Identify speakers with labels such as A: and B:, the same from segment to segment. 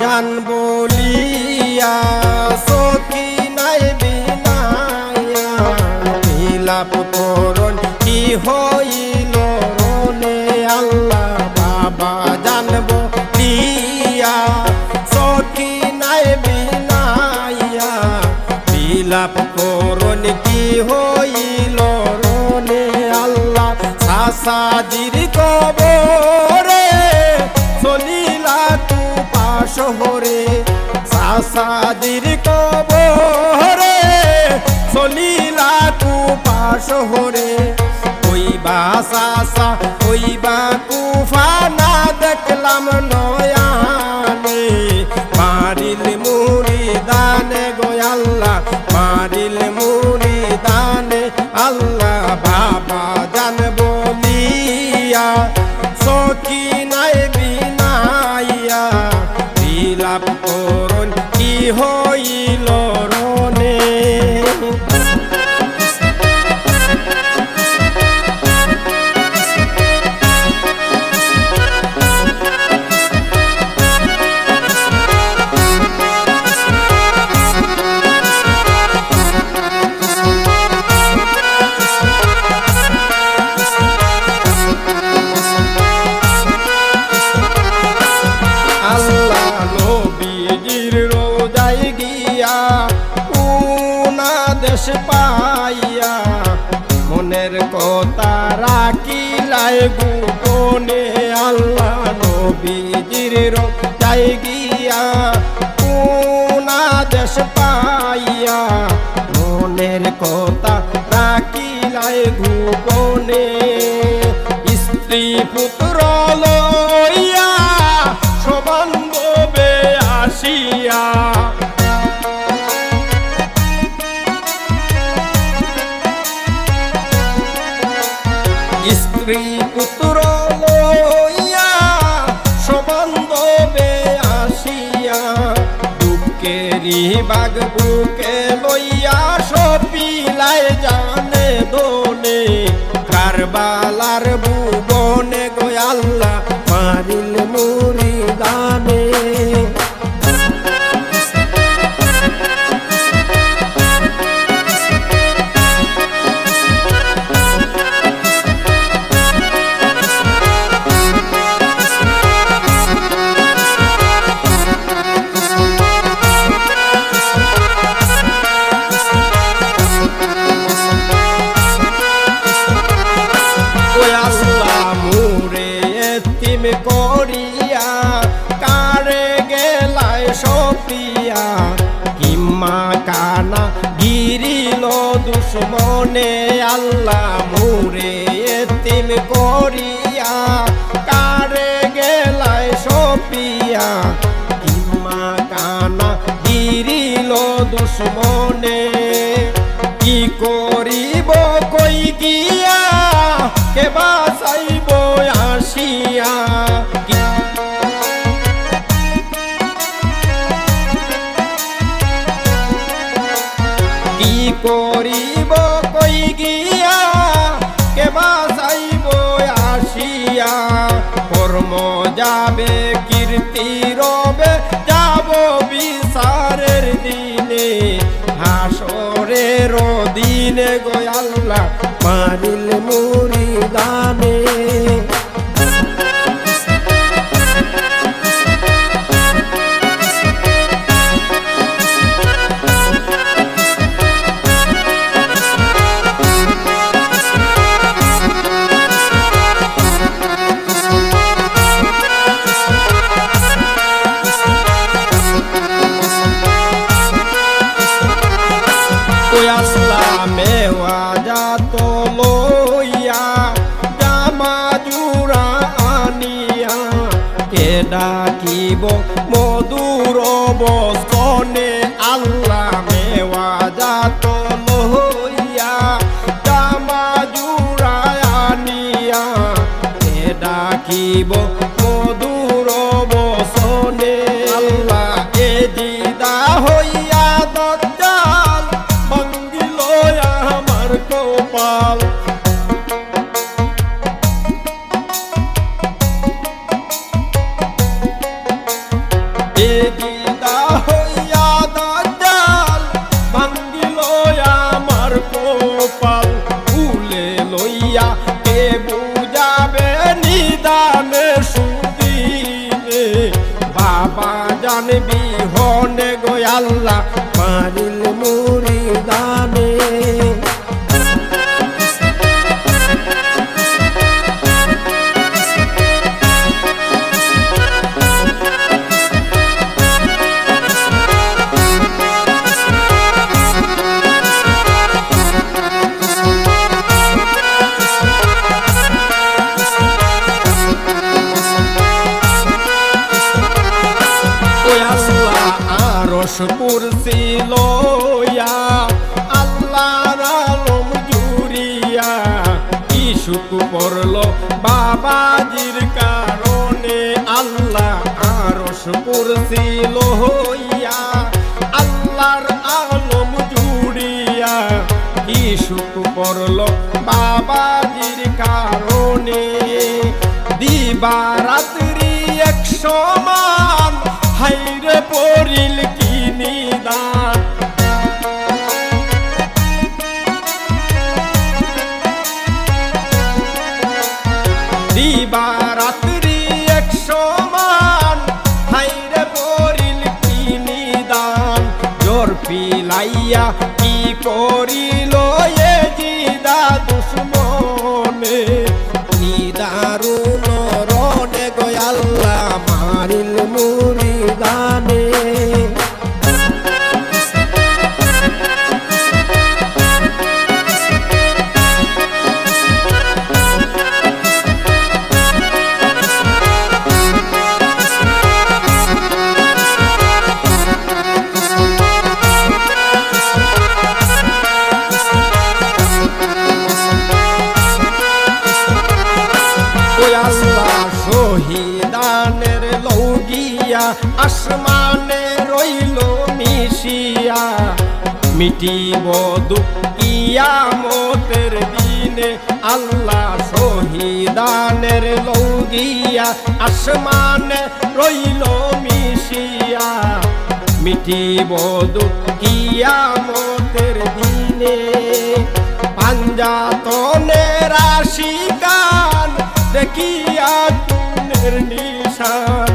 A: জান বলিয়া সখী নাই বিনায়া বিলাপ করণ কি হইল রনে আল্লাহ বাবা জান বলিয়া সখী নাই বিনায়া বিলাপ করণ কি হইল রনে আল্লাহ, সাসাজির কবরে সাসাদির কবরে চলিলা তু পাশহরে ওই বা সাসা ওই বা কুফা, না দেখলাম নয়ানে। মারিল দেশ পাইয়া মনের কথা রাখিলাই গোপনে আল্লাহ নবীজির রক্ষাই গিয়া কোনা দেশ পাইয়া মনের কথা রাখি রাখিলাই গোপনে বাগ বুকে দুশ্মনে। কি করিব, কই গিয়া? কে বাসাইব আসিয়া? কি- করিব, কই গিয়া? কে বাসাইব আসিয়া? কর্ম যাবে, কীর্তি রবে যাব দিনে গোয়াল্লা মারিল মুড়ি দানে ওই আলা মারিল মুরিদা হলো বাবাজির কারণে আল্লাহ আরস করছিল হইয়া, আল্লাহর আলম জুড়িয়া কি সুখ পড়ল বাবাজির কারণে। দিবারাত্রি এক সমান হাইরে পড়ি Oh. আসমানে রইল মিশিয়া, মিটিব দুঃখিয়া মতের দিনে। আল্লাহ শহীদানের লৌগিয়া আসমানে রইল মিশিয়া, মিটিব দুঃখিয়া মতের দিনে। পাঞ্জাতনে রাশি গান দেখিয়া তুনের নিশান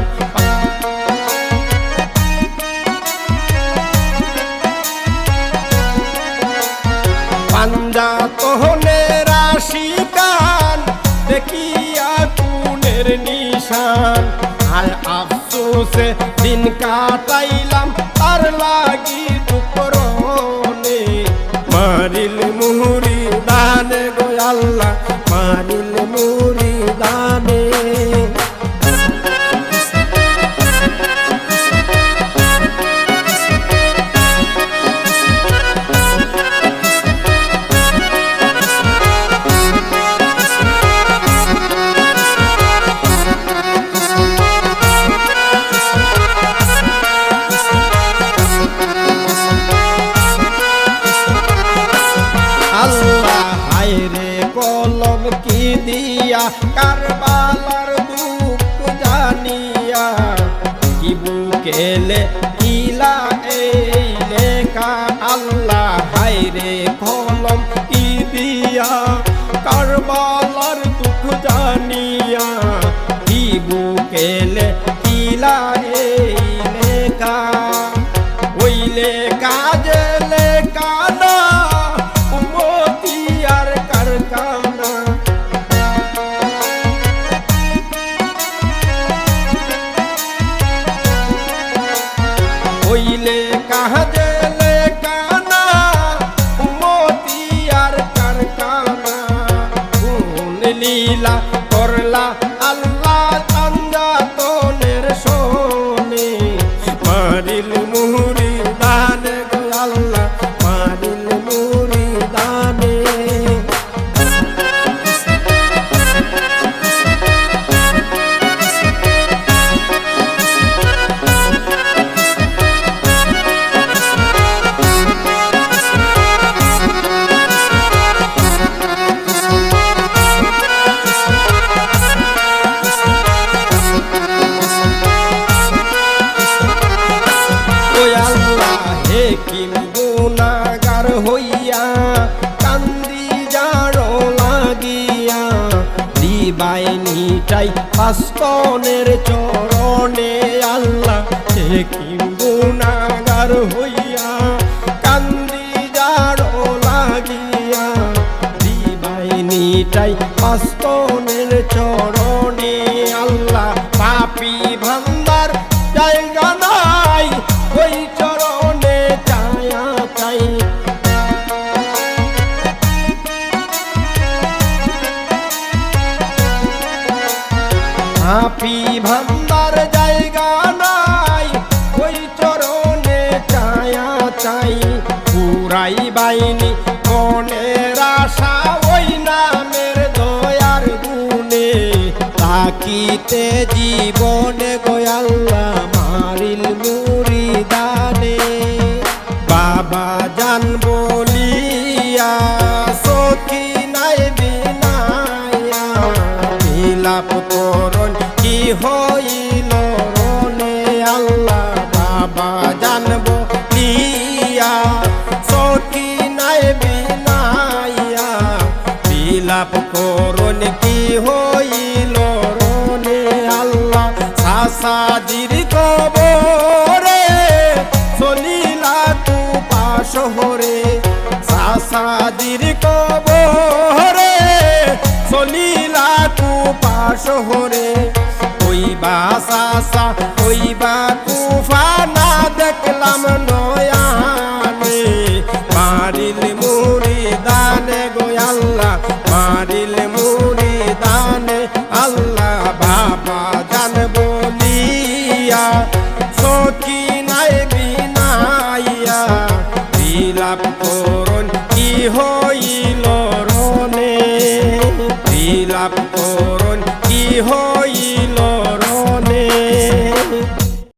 A: মোহনে রাশি কান দেখিয়া কুনের নিশান। আর আফসোসে দিন কাটা Él মিটাই পাস্তনের চরণে আল্লাহ সে কি গুণাগার হইয়া কান্দি যাড় লাগিয়া দিবাই নিটাই পাস্তনের হাপি ভান্দার জায়গা নাই, ওই চরণে চায়া চাই, পুরাই বাইনি মনের আশা ওই নামের দয়ার গুণে। তাকিতে জীবনে গোয়াল্লা মারিল মুড়ি দানে বাবা জান সাসাজির কবরে চলিলা তু পাশহরে। সাজির কবরে চলিলা তু পাশহরে। ওই বা সা ওই বা